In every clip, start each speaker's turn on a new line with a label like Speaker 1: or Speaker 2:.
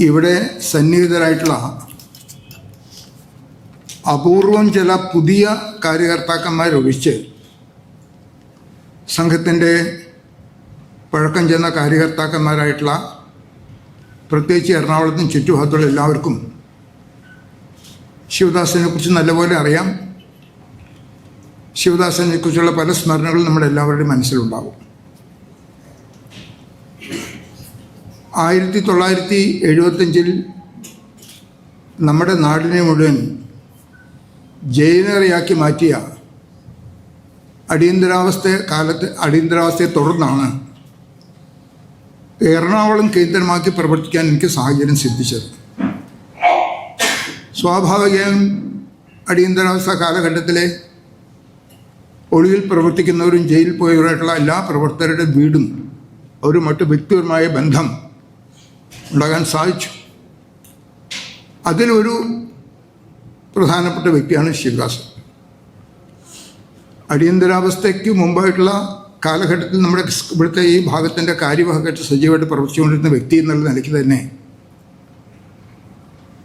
Speaker 1: ഇവിടെ സന്നിഹിതരായിട്ടുള്ള അപൂർവം ചില പുതിയ കാര്യകർത്താക്കന്മാരൊഴിച്ച് സംഘത്തിന്റെ പഴക്കം ചെന്ന കാര്യകർത്താക്കന്മാരായിട്ടുള്ള പ്രത്യേകിച്ച് എറണാകുളത്തും ചുറ്റുഭാഗത്തുള്ള എല്ലാവർക്കും ശിവദാസനെ കുറിച്ച് നല്ലപോലെ അറിയാം. ശിവദാസനെ കുറിച്ചുള്ള പല സ്മരണകളും നമ്മുടെ എല്ലാവരുടെയും മനസ്സിലുണ്ടാവും. ആയിരത്തി തൊള്ളായിരത്തി എഴുപത്തഞ്ചിൽ നമ്മുടെ നാടിനെ മുഴുവൻ ജയിലറയാക്കി മാറ്റിയ അടിയന്തരാവസ്ഥ കാലത്ത് അടിയന്തരാവസ്ഥയെ തുടർന്നാണ് എറണാകുളം കേന്ദ്രമാക്കി പ്രവർത്തിക്കാൻ എനിക്ക് സാഹചര്യം സിദ്ധിച്ചത്. സ്വാഭാവികം അടിയന്തരാവസ്ഥ കാലഘട്ടത്തിലെ ഒളിവിൽ പ്രവർത്തിക്കുന്നവരും ജയിലിൽ പോയവരായിട്ടുള്ള എല്ലാ പ്രവർത്തകരുടെ വീടും ഒരു മറ്റു വ്യക്തിപരമായ ബന്ധം ഉണ്ടാകാൻ സാധിച്ചു. അതിലൊരു പ്രധാനപ്പെട്ട വ്യക്തിയാണ് ശിവദാസൻ. അടിയന്തരാവസ്ഥയ്ക്ക് മുമ്പായിട്ടുള്ള കാലഘട്ടത്തിൽ നമ്മുടെ ഇവിടുത്തെ ഈ ഭാഗത്തിന്റെ കാര്യവാഹമായിട്ട് സജീവമായിട്ട് പ്രവർത്തിച്ചുകൊണ്ടിരുന്ന വ്യക്തി എന്നുള്ള നിലയ്ക്ക് തന്നെ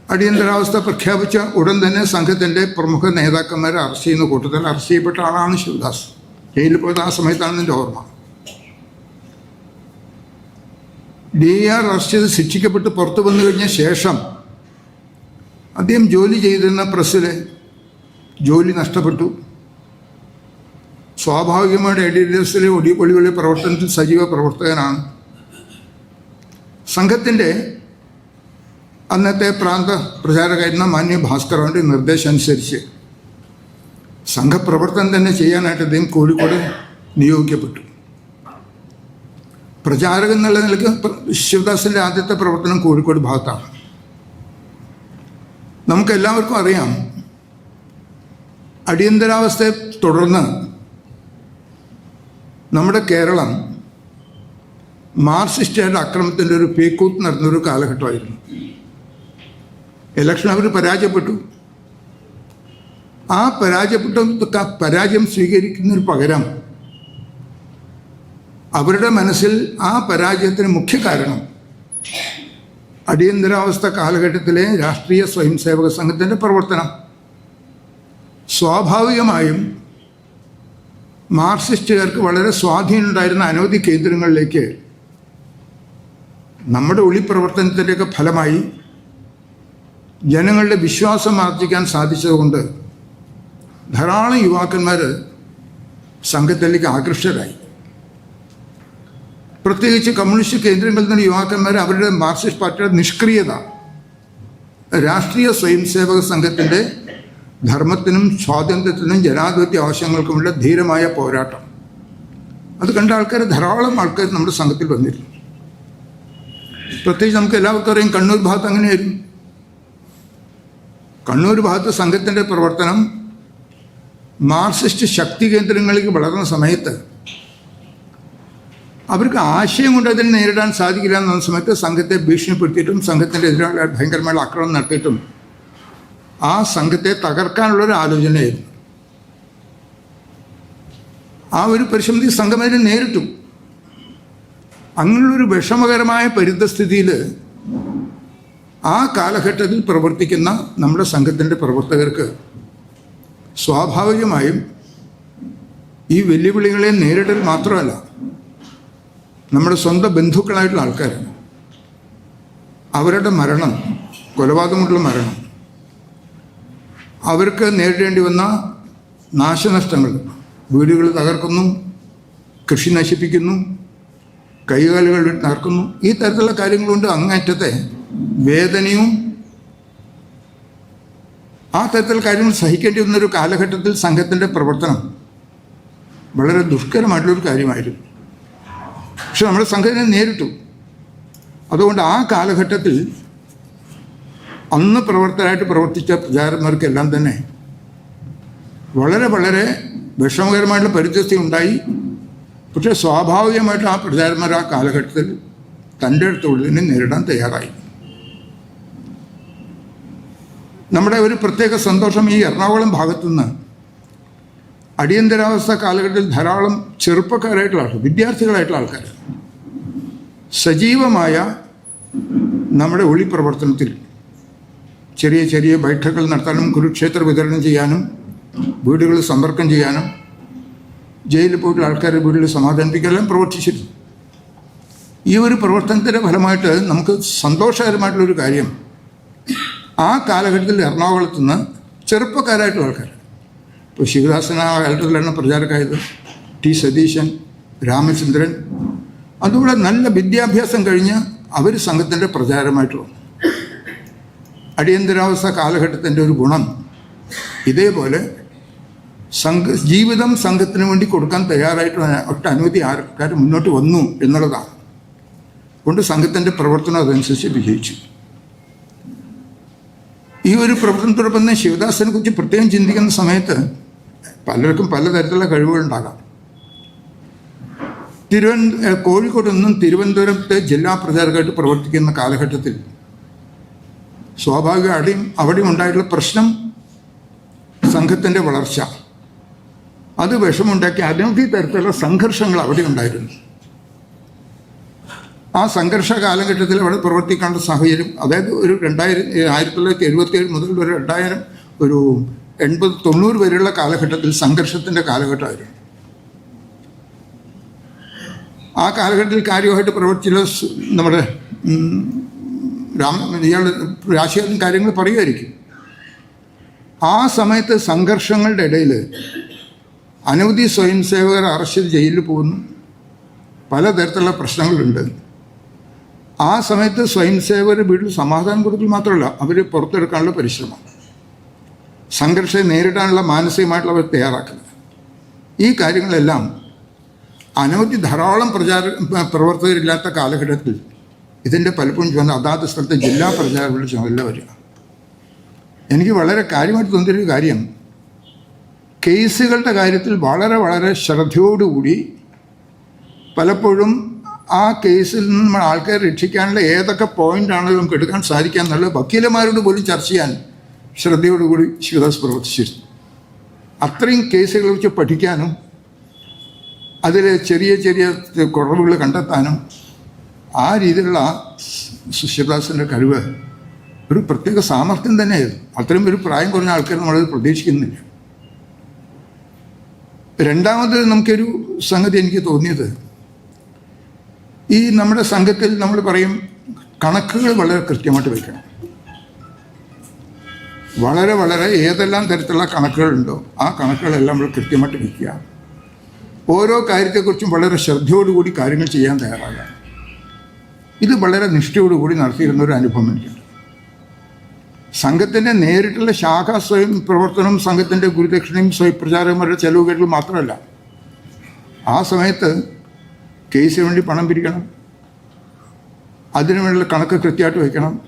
Speaker 1: അടിയന്തരാവസ്ഥ പ്രഖ്യാപിച്ച ഉടൻ തന്നെ സംഘത്തിന്റെ പ്രമുഖ നേതാക്കന്മാരെ അറസ്റ്റ് ചെയ്യുന്ന കൂട്ടത്തിൽ അറസ്റ്റ് ചെയ്യപ്പെട്ട ആളാണ് ശിവദാസ് ജയിലിൽ പോയത് ആ സമയത്താണ് എന്റെ ഓർമ്മ. ഡി ആർ അറസ്റ്റ് ചെയ്ത് ശിക്ഷിക്കപ്പെട്ട് പുറത്തു വന്നു കഴിഞ്ഞ ശേഷം അദ്ദേഹം ജോലി ചെയ്തിരുന്ന പ്രസ്സിൽ ജോലി നഷ്ടപ്പെട്ടു. സ്വാഭാവികമായിട്ട് എ ഡി ഡി എസിലെ ഒടി ഒളിവിളി പ്രവർത്തനത്തിൽ സജീവ പ്രവർത്തകനാണ്. സംഘത്തിന്റെ അന്നത്തെ പ്രാന്ത പ്രചാരകായിരുന്ന മാന്യ ഭാസ്കറിന്റെ നിർദ്ദേശം അനുസരിച്ച് സംഘപ്രവർത്തനം തന്നെ ചെയ്യാനായിട്ട് അദ്ദേഹം കോഴിക്കോട് നിയോഗിക്കപ്പെട്ടു. പ്രചാരകൻ എന്നുള്ള നിലയ്ക്ക് ശിവദാസിന്റെ ആദ്യത്തെ പ്രവർത്തനം കോഴിക്കോട് ഭാഗത്താണ്. നമുക്ക് എല്ലാവർക്കും അറിയാം അടിയന്തരാവസ്ഥയെ തുടർന്ന് നമ്മുടെ കേരളം മാർക്സിസ്റ്റുകാരുടെ അക്രമത്തിന്റെ ഒരു പേക്കൂത്ത് നടന്നൊരു കാലഘട്ടമായിരുന്നു. ഇലക്ഷൻ അവർ പരാജയപ്പെട്ടു. ആ പരാജയപ്പെട്ട പരാജയം സ്വീകരിക്കുന്നതിന് പകരം അവരുടെ മനസ്സിൽ ആ പരാജയത്തിന് മുഖ്യ കാരണം അടിയന്തരാവസ്ഥ കാലഘട്ടത്തിലെ രാഷ്ട്രീയ സ്വയംസേവക സംഘത്തിന്റെ പ്രവർത്തനം. സ്വാഭാവികമായും മാർക്സിസ്റ്റുകാർക്ക് വളരെ സ്വാധീനമുണ്ടായിരുന്ന അനവധി കേന്ദ്രങ്ങളിലേക്ക് നമ്മുടെ ഒളിപ്രവർത്തനത്തിന്റെയൊക്കെ ഫലമായി ജനങ്ങളുടെ വിശ്വാസം ആർജിക്കാൻ സാധിച്ചതുകൊണ്ട് ധാരാളം യുവാക്കന്മാർ സംഘത്തിലേക്ക് ആകൃഷ്ടരായി. പ്രത്യേകിച്ച് കമ്മ്യൂണിസ്റ്റ് കേന്ദ്രങ്ങളിൽ നിന്ന് യുവാക്കന്മാർ അവരുടെ മാർക്സിസ്റ്റ് പാർട്ടിയുടെ നിഷ്ക്രിയത രാഷ്ട്രീയ സ്വയംസേവക സംഘത്തിന്റെ ധർമ്മത്തിനും സ്വാതന്ത്ര്യത്തിനും ജനാധിപത്യ ആവശ്യങ്ങൾക്കുമുള്ള ധീരമായ പോരാട്ടം. അത് കണ്ട ആൾക്കാർ ധാരാളം ആൾക്കാർ നമ്മുടെ സംഘത്തിൽ വന്നിരുന്നു. പ്രത്യേകിച്ച് നമുക്ക് എല്ലാവർക്കും അറിയാം കണ്ണൂർ ഭാഗത്ത് അങ്ങനെയായിരുന്നു. കണ്ണൂർ ഭാഗത്ത് സംഘത്തിന്റെ പ്രവർത്തനം മാർക്സിസ്റ്റ് ശക്തി കേന്ദ്രങ്ങളിലേക്ക് വളർന്ന സമയത്ത് അവർക്ക് ആശയം കൊണ്ട് അതിനെ നേരിടാൻ സാധിക്കില്ല എന്ന സമയത്ത് സംഘത്തെ ഭീഷണിപ്പെടുത്തിയിട്ടും സംഘത്തിന്റെ എതിരാളി ഭയങ്കരമായ ആക്രമണം നടത്തിയിട്ടും ആ സംഘത്തെ തകർക്കാനുള്ളൊരു ആലോചനയായിരുന്നു. ആ ഒരു പരിശ്രമത്തിൽ സംഘം അതിനെ നേരിട്ടു. അങ്ങനെയുള്ളൊരു വിഷമകരമായ പരിതസ്ഥിതിയിൽ ആ കാലഘട്ടത്തിൽ പ്രവർത്തിക്കുന്ന നമ്മുടെ സംഘത്തിന്റെ പ്രവർത്തകർക്ക് സ്വാഭാവികമായും ഈ വെല്ലുവിളികളെ നേരിടൽ മാത്രമല്ല നമ്മുടെ സ്വന്തം ബന്ധുക്കളായിട്ടുള്ള ആൾക്കാരാണ്. അവരുടെ മരണം കൊലപാതകമുള്ള മരണം. അവർക്ക് നേരിടേണ്ടി വന്ന നാശനഷ്ടങ്ങൾ വീടുകൾ തകർക്കുന്നു കൃഷി നശിപ്പിക്കുന്നു കൈകാലുകൾ തകർക്കുന്നു. ഈ തരത്തിലുള്ള കാര്യങ്ങളുണ്ട് അങ്ങേറ്റത്തെ വേദനയും ആ തരത്തിലുള്ള കാര്യങ്ങൾ സഹിക്കേണ്ടി വന്നൊരു കാലഘട്ടത്തിൽ സംഘത്തിന്റെ പ്രവർത്തനം വളരെ ദുഷ്കരമായിട്ടുള്ളൊരു കാര്യമായിരുന്നു. പക്ഷെ നമ്മുടെ സംഘടന നേരിട്ടു. അതുകൊണ്ട് ആ കാലഘട്ടത്തിൽ അന്ന് പ്രവർത്തകരായിട്ട് പ്രവർത്തിച്ച പ്രചാരന്മാർക്കെല്ലാം തന്നെ വളരെ വളരെ വിഷമകരമായിട്ടുള്ള പരിസ്ഥിതി ഉണ്ടായി. പക്ഷേ സ്വാഭാവികമായിട്ട് ആ പ്രചാരന്മാർ ആ കാലഘട്ടത്തിൽ തന്റെ അടുത്തുള്ളതിനെ നേരിടാൻ തയ്യാറായി. നമ്മുടെ ഒരു പ്രത്യേക സന്തോഷം ഈ എറണാകുളം ഭാഗത്തുനിന്ന് അടിയന്തരാവസ്ഥ കാലഘട്ടത്തിൽ ധാരാളം ചെറുപ്പക്കാരായിട്ടുള്ള ആൾക്കാർ വിദ്യാർത്ഥികളായിട്ടുള്ള ആൾക്കാർ സജീവമായ നമ്മുടെ ഒളി പ്രവർത്തനത്തിൽ ചെറിയ ചെറിയ ബൈഠകൾ നടത്താനും കുരുക്ഷേത്ര വിതരണം ചെയ്യാനും വീടുകൾ സമ്പർക്കം ചെയ്യാനും ജയിലിൽ പോയിട്ടുള്ള ആൾക്കാരെ വീട്ടിൽ സമാധാനിപ്പിക്കാനും പ്രവർത്തിച്ചിരുന്നു. ഈ ഒരു പ്രവർത്തനത്തിന്റെ ഫലമായിട്ട് നമുക്ക് സന്തോഷകരമായിട്ടുള്ളൊരു കാര്യം ആ കാലഘട്ടത്തിൽ എറണാകുളത്ത് നിന്ന് ചെറുപ്പക്കാരായിട്ടുള്ള ആൾക്കാർ ഇപ്പോൾ ശിവദാസൻ ആ പ്രചാരകായത് പ്രചാരക്കായത്. ടി സതീശൻ രാമചന്ദ്രൻ. അതുകൂടെ നല്ല വിദ്യാഭ്യാസം കഴിഞ്ഞ് അവർ സംഘത്തിന്റെ പ്രചാരമായിട്ട് വന്നു. അടിയന്തരാവസ്ഥ കാലഘട്ടത്തിന്റെ ഒരു ഗുണം. ഇതേപോലെ സംഘ ജീവിതം സംഘത്തിന് വേണ്ടി കൊടുക്കാൻ തയ്യാറായിട്ട് ഒട്ട അനവധി ആൾക്കാർ മുന്നോട്ട് വന്നു എന്നുള്ളതാണ്. അതുകൊണ്ട് സംഘത്തിന്റെ പ്രവർത്തനം അതനുസരിച്ച് വിജയിച്ചു. ഈ ഒരു പ്രവർത്തനത്തോടൊപ്പം തന്നെ ശിവദാസനെ കുറിച്ച് പ്രത്യേകം ചിന്തിക്കുന്ന സമയത്ത് പലർക്കും പലതരത്തിലുള്ള കഴിവുകളുണ്ടാകാം തിരുവന കോഴിക്കോട് നിന്നും തിരുവനന്തപുരത്തെ ജില്ലാ പ്രചാരകമായിട്ട് പ്രവർത്തിക്കുന്ന കാലഘട്ടത്തിൽ സ്വാഭാവിക അവിടെയും അവിടെയും ഉണ്ടായിട്ടുള്ള പ്രശ്നം സംഘത്തിന്റെ വളർച്ച. അത് വിഷമുണ്ടാക്കി അനവധി തരത്തിലുള്ള സംഘർഷങ്ങൾ അവിടെ ഉണ്ടായിരുന്നു. ആ സംഘർഷ കാലഘട്ടത്തിൽ അവിടെ പ്രവർത്തിക്കേണ്ട സാഹചര്യം അതായത് ഒരു രണ്ടായിരം ആയിരത്തി തൊള്ളായിരത്തി എഴുപത്തി ഏഴ് മുതൽ ഒരു രണ്ടായിരം ഒരു എൺപത് തൊണ്ണൂറ് വരെയുള്ള കാലഘട്ടത്തിൽ സംഘർഷത്തിന്റെ കാലഘട്ടമായിരുന്നു. ആ കാലഘട്ടത്തിൽ കാര്യമായിട്ട് പ്രവർത്തിച്ച നമ്മുടെ രാമ ഇയാൾ രാശിയാലും കാര്യങ്ങൾ പറയുമായിരിക്കും. ആ സമയത്ത് സംഘർഷങ്ങളുടെ ഇടയിൽ അനവധി സ്വയം സേവകർ അറസ്റ്റ് ജയിലിൽ പോകുന്നു. പലതരത്തിലുള്ള പ്രശ്നങ്ങളുണ്ട്. ആ സമയത്ത് സ്വയം സേവകർ വീട്ടിൽ സമാധാനം കൊടുക്കൽ മാത്രമല്ല അവർ പുറത്തെടുക്കാനുള്ള പരിശ്രമം. സംഘർഷം നേരിടാനുള്ള മാനസികമായിട്ടുള്ള അവർ തയ്യാറാക്കുന്നത്. ഈ കാര്യങ്ങളെല്ലാം അനവധി ധാരാളം പ്രചാര പ്രവർത്തകരില്ലാത്ത കാലഘട്ടത്തിൽ ഇതിന്റെ പലപ്പോഴും ചുമതല അതാത് സ്ഥലത്തെ ജില്ലാ പ്രചാരകരുടെ ചുമതല വരിക. എനിക്ക് വളരെ കാര്യമായിട്ട് തോന്നിയൊരു കാര്യം കേസുകളുടെ കാര്യത്തിൽ വളരെ വളരെ ശ്രദ്ധയോടുകൂടി പലപ്പോഴും ആ കേസിൽ നിന്ന് നമ്മൾ ആൾക്കാരെ രക്ഷിക്കാനുള്ള ഏതൊക്കെ പോയിന്റാണ് നമുക്ക് എടുക്കാൻ സാധിക്കുക എന്നുള്ളത് വക്കീലന്മാരോട് പോലും ചർച്ച ചെയ്യാൻ ശ്രദ്ധയോടുകൂടി ശിവദാസ് പ്രവർത്തിച്ചിരുന്നു. അത്രയും കേസുകളെ കുറിച്ച് പഠിക്കാനും അതിൽ ചെറിയ ചെറിയ കുറവുകൾ കണ്ടെത്താനും ആ രീതിയിലുള്ള ശിവദാസിന്റെ കഴിവ് ഒരു പ്രത്യേക സാമർഥ്യം തന്നെയായിരുന്നു. അത്രയും ഒരു പ്രായം കുറഞ്ഞ ആൾക്കാർ നമ്മളത് പ്രതീക്ഷിക്കുന്നില്ല. രണ്ടാമത് നമുക്കൊരു സംഗതി എനിക്ക് തോന്നിയത് ഈ നമ്മുടെ സംഘത്തിൽ നമ്മൾ പറയും കണക്കുകൾ വളരെ കൃത്യമായിട്ട് വയ്ക്കണം വളരെ വളരെ ഏതെല്ലാം തരത്തിലുള്ള കണക്കുകളുണ്ടോ ആ കണക്കുകളെല്ലാം നമ്മൾ കൃത്യമായിട്ട് വയ്ക്കുക ഓരോ കാര്യത്തെക്കുറിച്ചും വളരെ ശ്രദ്ധയോടുകൂടി കാര്യങ്ങൾ ചെയ്യാൻ തയ്യാറാകുക. ഇത് വളരെ നിഷ്ഠയോടുകൂടി നടത്തിയിരുന്ന ഒരു അനുഭവം എനിക്കുണ്ട്. സംഘത്തിന്റെ നേരിട്ടുള്ള ശാഖ സ്വയം പ്രവർത്തനം സംഘത്തിന്റെ ഗുരുദക്ഷിണയും സ്വയം പ്രചാരകന്മാരുടെ ചെലവുകളിൽ മാത്രമല്ല ആ സമയത്ത് കേസിന് വേണ്ടി പണം പിരിക്കണം അതിനു വേണ്ടിയുള്ള കണക്ക് കൃത്യമായിട്ട് വയ്ക്കണം.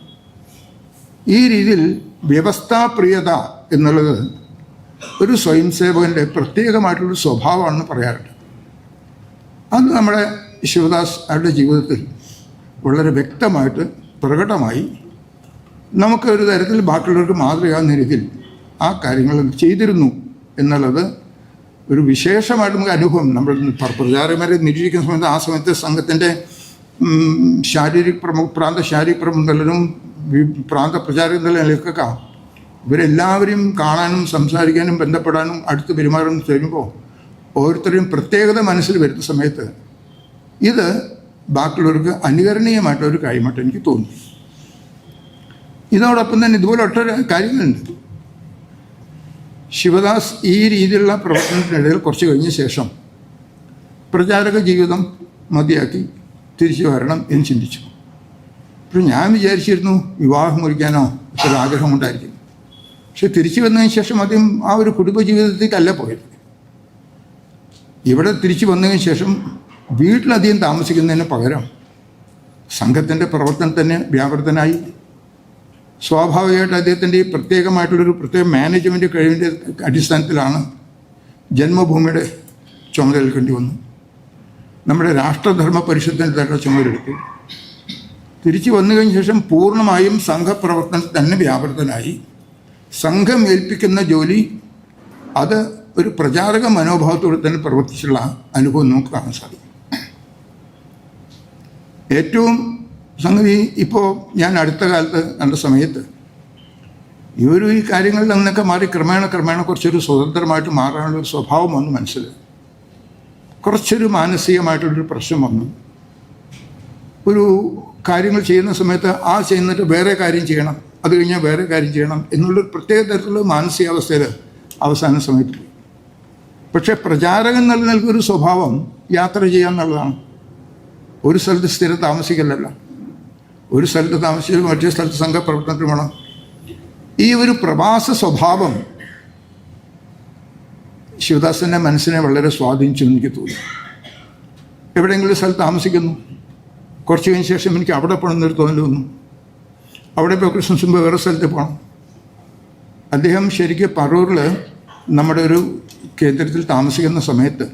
Speaker 1: ഈ രീതിയിൽ വ്യവസ്ഥാപ്രിയത എന്നുള്ളത് ഒരു സ്വയം സേവകന്റെ പ്രത്യേകമായിട്ടുള്ളൊരു സ്വഭാവമാണെന്ന് പറയാറുണ്ട്. അത് നമ്മുടെ ശിവദാസ് അവരുടെ ജീവിതത്തിൽ വളരെ വ്യക്തമായിട്ട് പ്രകടമായി നമുക്ക് ഒരു തരത്തിൽ ബാക്കിയുള്ളവർക്ക് മാതൃകയാകുന്ന രീതിയിൽ ആ കാര്യങ്ങൾ ചെയ്തിരുന്നു എന്നുള്ളത് ഒരു വിശേഷമായിട്ട് നമുക്ക് അനുഭവം. നമ്മൾ പ്ര- പ്രചാരകന്മാരെ നിരീക്ഷിക്കുന്ന സമയത്ത് ആ സമയത്ത് സംഘത്തിന്റെ ശാരീരിക പ്രമുഖ പ്രാന്ത ശാരീരിക പ്രമുഖലും പ്രാന്ത പ്രചാരക നിലയിലേക്കൊക്കെ ഇവരെല്ലാവരെയും കാണാനും സംസാരിക്കാനും ബന്ധപ്പെടാനും അടുത്ത് പെരുമാറാനും ചെയ്യുമ്പോൾ ഓരോരുത്തരെയും പ്രത്യേകത മനസ്സിൽ വരുന്ന സമയത്ത് ഇത് ബാക്കിയുള്ളവർക്ക് അനുകരണീയമായിട്ടുള്ള ഒരു കാര്യമായിട്ട് എനിക്ക് തോന്നി. ഇതോടൊപ്പം തന്നെ ഇതുപോലെ ഒട്ടൊരു കാര്യങ്ങളുണ്ട്. ശിവദാസ് ഈ രീതിയിലുള്ള പ്രവർത്തനത്തിനിടയിൽ കുറച്ച് കഴിഞ്ഞ ശേഷം പ്രചാരക ജീവിതം മതിയാക്കി തിരിച്ചു വരണം എന്ന് ചിന്തിച്ചു. അപ്പോൾ ഞാൻ വിചാരിച്ചിരുന്നു വിവാഹം മുറിക്കാനോ ഒരു ആഗ്രഹമുണ്ടായിരിക്കും. പക്ഷെ തിരിച്ചു വന്നതിന് ശേഷം ആദ്യം ആ ഒരു കുടുംബജീവിതത്തേക്കല്ല പോയത്. ഇവിടെ തിരിച്ചു വന്നതിന് ശേഷം വീട്ടിലധികം താമസിക്കുന്നതിന് പകരം സംഘത്തിന്റെ പ്രവർത്തനത്തിന് വ്യാപൃതനായി. സ്വാഭാവികമായിട്ട് അദ്ദേഹത്തിന്റെ ഈ പ്രത്യേകമായിട്ടുള്ളൊരു പ്രത്യേക മാനേജ്മെന്റ് കഴിവിന്റെ അടിസ്ഥാനത്തിലാണ് ജന്മഭൂമിയുടെ ചുമതലയേൽക്കേണ്ടി വന്നു നമ്മുടെ രാഷ്ട്രധർമ്മ പരിഷത്തിന്റെ തന്നെ ചുമതലയെടുത്തു. തിരിച്ചു വന്നു കഴിഞ്ഞ ശേഷം പൂർണമായും സംഘപ്രവർത്തനത്തിൽ തന്നെ വ്യാപൃതനായി. സംഘം ഏൽപ്പിക്കുന്ന ജോലി അത് ഒരു പ്രചാരക മനോഭാവത്തോടെ തന്നെ പ്രവർത്തിച്ചുള്ള അനുഭവം നമുക്ക് കാണാൻ സാധിക്കും. ഏറ്റവും സംഗതി ഇപ്പോൾ ഞാൻ അടുത്ത കാലത്ത് കണ്ട സമയത്ത് ഒരു ഈ കാര്യങ്ങളിൽ നിന്നൊക്കെ മാറി ക്രമേണ ക്രമേണ കുറച്ചൊരു സ്വതന്ത്രമായിട്ട് മാറാനുള്ള ഒരു സ്വഭാവം വന്നു മനസ്സിൽ. കുറച്ചൊരു മാനസികമായിട്ടുള്ളൊരു പ്രശ്നം വന്നു. ഒരു കാര്യങ്ങൾ ചെയ്യുന്ന സമയത്ത് ആ ചെയ്യുന്നിട്ട് വേറെ കാര്യം ചെയ്യണം. അത് കഴിഞ്ഞാൽ വേറെ കാര്യം ചെയ്യണം എന്നുള്ളൊരു പ്രത്യേക തരത്തിലുള്ള മാനസികാവസ്ഥയിൽ അവസാന സമയത്ത്. പക്ഷേ പ്രചാരകൻ ഒരു സ്വഭാവം യാത്ര ചെയ്യാന്നുള്ളതാണ് ഒരു സ്ഥലത്ത് സ്ഥിരം താമസിക്കലല്ല. ഒരു സ്ഥലത്ത് താമസിച്ച് മറ്റേ സ്ഥലത്ത് സംഘപ്രവർത്തനത്തിന് വേണം ഈ ഒരു പ്രവാസ സ്വഭാവം ശിവദാസന്റെ മനസ്സിനെ വളരെ സ്വാധീനിച്ചു എനിക്ക് തോന്നി എവിടെയെങ്കിലും സ്ഥലത്ത് താമസിക്കുന്നു. കുറച്ച് കഴിഞ്ഞ ശേഷം എനിക്ക് അവിടെ പോകണമെന്നൊരു തോന്നൽ വന്നു. അവിടെ ഇപ്പോൾ ക്രിസ്മസ് വേറെ സ്ഥലത്ത് പോകണം. അദ്ദേഹം ശരിക്കും പറൂരിൽ നമ്മുടെ ഒരു കേന്ദ്രത്തിൽ താമസിക്കുന്ന സമയത്ത്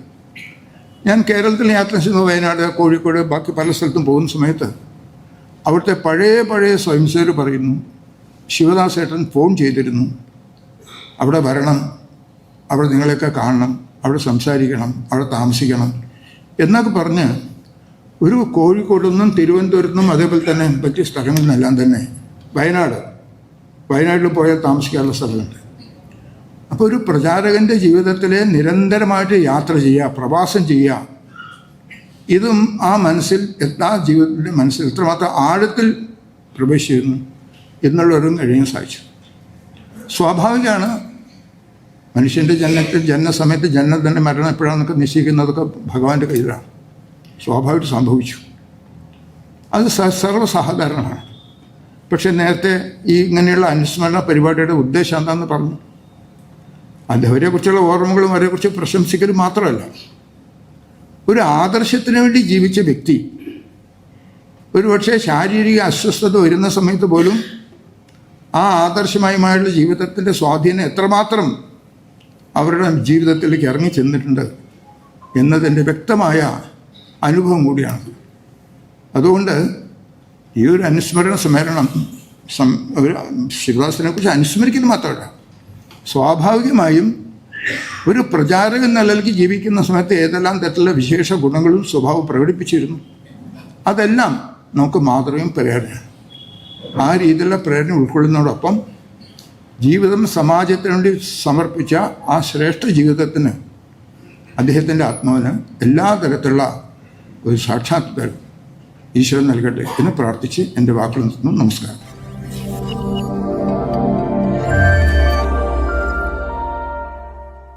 Speaker 1: ഞാൻ കേരളത്തിൽ യാത്ര ചെയ്യുന്ന വയനാട് കോഴിക്കോട് ബാക്കി പല സ്ഥലത്തും പോകുന്ന സമയത്ത് അവിടുത്തെ പഴയ പഴയ സ്വയംസേവർ പറയുന്നു ശിവദാസ് ഏട്ടൻ ഫോൺ ചെയ്തിരുന്നു. അവിടെ വരണം. അവിടെ നിങ്ങളെയൊക്കെ കാണണം. അവിടെ സംസാരിക്കണം. അവിടെ താമസിക്കണം. എന്നൊക്കെ പറഞ്ഞ് ഒരു കോഴിക്കോട് നിന്നും നിന്നും അതേപോലെ തന്നെ പറ്റിയ സ്ഥലങ്ങളിൽ തന്നെ വയനാട്. വയനാട്ടിൽ പോയാൽ താമസിക്കാനുള്ള സ്ഥലമുണ്ട്. അപ്പോൾ ഒരു പ്രചാരകന്റെ ജീവിതത്തിൽ നിരന്തരമായിട്ട് യാത്ര ചെയ്യുക പ്രവാസം ചെയ്യുക ഇതും ആ മനസ്സിൽ എല്ലാ ജീവിതത്തിന്റെ മനസ്സിൽ എത്രമാത്രം ആഴത്തിൽ പ്രവേശിച്ചിരുന്നു എന്നുള്ളവരും കഴിയാൻ സാധിച്ചു. സ്വാഭാവികമാണ് മനുഷ്യന്റെ ജനനത്തിൽ ജനന തന്നെ മരണം എപ്പോഴാണെന്നൊക്കെ നിശ്ചയിക്കുന്നതൊക്കെ ഭഗവാന്റെ കയ്യിലാണ്. സ്വാഭാവികമായിട്ട് സംഭവിച്ചു. അത് സർവസാധാരണമാണ്. പക്ഷെ നേരത്തെ ഈ ഇങ്ങനെയുള്ള അനുസ്മരണ പരിപാടിയുടെ ഉദ്ദേശം എന്താണെന്ന് പറഞ്ഞു. അത് അവരെക്കുറിച്ചുള്ള ഓർമ്മകളും അവരെക്കുറിച്ച് പ്രശംസിക്കലും മാത്രമല്ല. ഒരു ആദർശത്തിന് വേണ്ടി ജീവിച്ച വ്യക്തി ഒരുപക്ഷെ ശാരീരിക അസ്വസ്ഥത വരുന്ന സമയത്ത് പോലും ആ ആദർശമയമായുള്ള ജീവിതത്തിന്റെ സ്വാധീനം എത്രമാത്രം അവരുടെ ജീവിതത്തിലേക്ക് ഇറങ്ങി ചെന്നിട്ടുണ്ട് എന്നതിന്റെ വ്യക്തമായ അനുഭവം കൂടിയാണ്. അതുകൊണ്ട് ഈ ഒരു അനുസ്മരണ സമ്മേളനം സം ഒരു കുറിച്ച് അനുസ്മരിക്കുന്നത് മാത്രമല്ല സ്വാഭാവികമായും ഒരു പ്രചാരകൻ എന്ന നിലയ്ക്ക് ജീവിക്കുന്ന സമയത്ത് ഏതെല്ലാം തരത്തിലുള്ള വിശേഷ ഗുണങ്ങളും സ്വഭാവം പ്രകടിപ്പിച്ചിരുന്നു അതെല്ലാം നമുക്ക് മാതൃകയും പ്രേരണയാണ്. ആ രീതിയിലുള്ള പ്രേരണ ഉൾക്കൊള്ളുന്നതോടൊപ്പം ജീവിതം സമാജത്തിന് വേണ്ടി സമർപ്പിച്ച ആ ശ്രേഷ്ഠ ജീവിതത്തിന് അദ്ദേഹത്തിന്റെ ആത്മാവിന് എല്ലാ തരത്തിലുള്ള ഒരു സാക്ഷാത്കാരം ഈശ്വരൻ നൽകട്ടെ എന്ന് പ്രാർത്ഥിച്ച് എന്റെ വാക്കുകൾ നിന്നും നമസ്കാരം.